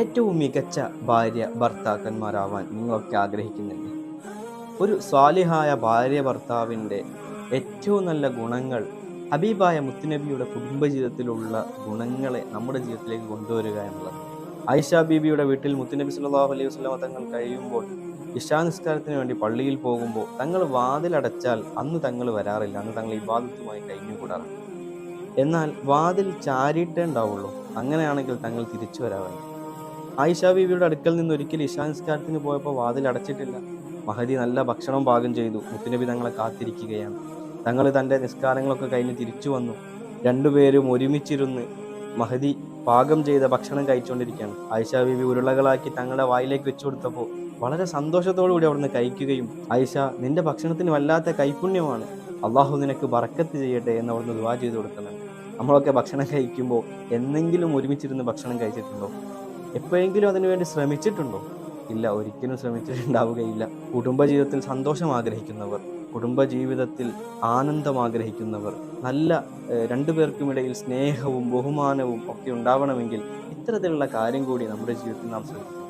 ഏറ്റവും മികച്ച ഭാര്യ ഭർത്താക്കന്മാരാവാൻ നിങ്ങളൊക്കെ ആഗ്രഹിക്കുന്നില്ലേ ഒരു സ്വാലിഹായ ഭാര്യ ഭർത്താവിന്റെ ഏറ്റവും നല്ല ഗുണങ്ങൾ ഹബീബായ മുത്തുനബിയുടെ കുടുംബജീവിതത്തിലുള്ള ഗുണങ്ങളെ നമ്മുടെ ജീവിതത്തിലേക്ക് കൊണ്ടുവരിക എന്നുള്ളത്. ആയിഷ ബീബിയുടെ വീട്ടിൽ മുത്തുനബി സല്ലാഹു അലൈഹി വസല്ലമ തങ്ങൾ കഴിയുമ്പോൾ ഇഷാ നിസ്കാരത്തിന് വേണ്ടി പള്ളിയിൽ പോകുമ്പോൾ തങ്ങൾ വാതിലടച്ചാൽ അന്ന് തങ്ങൾ വരാറില്ല. അന്ന് തങ്ങൾ ഇബാദത്തുമായി കഴിഞ്ഞുകൂടാറുണ്ട്. എന്നാൽ വാതിൽ ചാരിയിട്ടേ ഉണ്ടാവുള്ളൂ. അങ്ങനെയാണെങ്കിൽ തങ്ങൾ തിരിച്ചു വരാറുണ്ട് ആയിഷ ബീവിയുടെ അടുക്കൽ നിന്ന് ഒരിക്കൽ ഇഷാൻ നിസ്കാരത്തിന് പോയപ്പോൾ വാതിൽ അടച്ചിട്ടില്ല. മഹദി നല്ല ഭക്ഷണം പാകം ചെയ്തു. മുത്തുനബി തങ്ങളെ കാത്തിരിക്കുകയാണ്. തങ്ങൾ തന്റെ നിസ്കാരങ്ങളൊക്കെ കഴിഞ്ഞ് തിരിച്ചു വന്നു. രണ്ടുപേരും ഒരുമിച്ചിരുന്ന് മഹദി പാകം ചെയ്ത ഭക്ഷണം കഴിച്ചുകൊണ്ടിരിക്കുകയാണ് ആയിഷ ബീവി ഉരുളകളാക്കി തങ്ങളുടെ വായിലേക്ക് വെച്ചു കൊടുത്തപ്പോൾ വളരെ സന്തോഷത്തോടു കൂടി അവിടുന്ന് കഴിക്കുകയും ആയിഷ നിന്റെ ഭക്ഷണത്തിന് വല്ലാത്ത കൈപുണ്യമാണ്. അള്ളാഹു നിനക്ക് ബറക്കത്ത് ചെയ്യട്ടെ എന്ന് അവിടുന്ന് ദുവാ ചെയ്തു കൊടുക്കുന്നുണ്ട്. നമ്മളൊക്കെ ഭക്ഷണം കഴിക്കുമ്പോൾ എന്നെങ്കിലും ഒരുമിച്ചിരുന്ന് ഭക്ഷണം കഴിച്ചിട്ടുണ്ടോ? എപ്പോഴെങ്കിലും അതിനുവേണ്ടി ശ്രമിച്ചിട്ടുണ്ടോ? ഇല്ല ഒരിക്കലും ശ്രമിച്ചിട്ടുണ്ടാവുകയില്ല. കുടുംബജീവിതത്തിൽ സന്തോഷം ആഗ്രഹിക്കുന്നവർ കുടുംബജീവിതത്തിൽ ആനന്ദം ആഗ്രഹിക്കുന്നവർ നല്ല രണ്ടുപേർക്കുമിടയിൽ സ്നേഹവും ബഹുമാനവും ഒക്കെ ഉണ്ടാവണമെങ്കിൽ ഇത്തരത്തിലുള്ള കാര്യം കൂടി നമ്മുടെ ജീവിതത്തിൽ നാം ശ്രദ്ധിക്കണം.